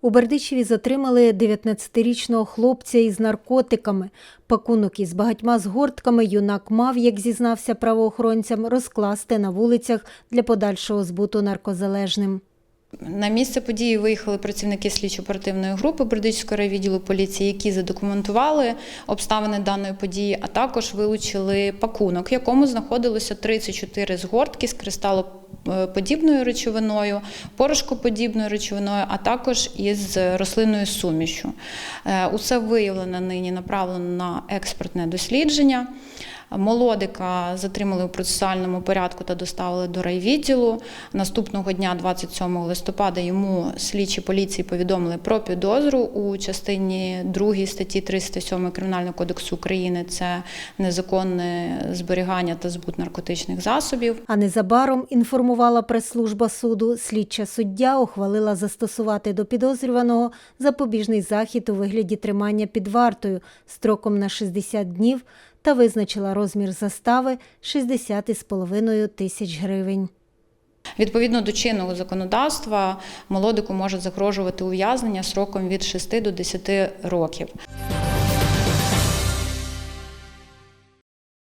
У Бердичеві затримали 19-річного хлопця із наркотиками. Пакунок із багатьма згортками юнак мав, як зізнався правоохоронцям, розкласти на вулицях для подальшого збуту наркозалежним. На місце події виїхали працівники слідчо-оперативної групи Бердичівського райвідділу поліції, які задокументували обставини даної події, а також вилучили пакунок, в якому знаходилося 34 згортки з кристалоподібною речовиною, порошкоподібною речовиною, а також із рослинною сумішю. Е, Усе виявлено нині направлено на експертне дослідження. Молодика затримали у процесуальному порядку та доставили до райвідділу. Наступного дня, 27 листопада, йому слідчі поліції повідомили про підозру у частині 2 статті 307 Кримінального кодексу України. Це незаконне зберігання та збут наркотичних засобів. А незабаром інформувала прес-служба суду. Слідча суддя ухвалила застосувати до підозрюваного запобіжний захід у вигляді тримання під вартою строком на 60 днів та визначила розмір застави 60,5 тисяч гривень. Відповідно до чинного законодавства, молодику може загрожувати ув'язнення сроком від 6 до 10 років.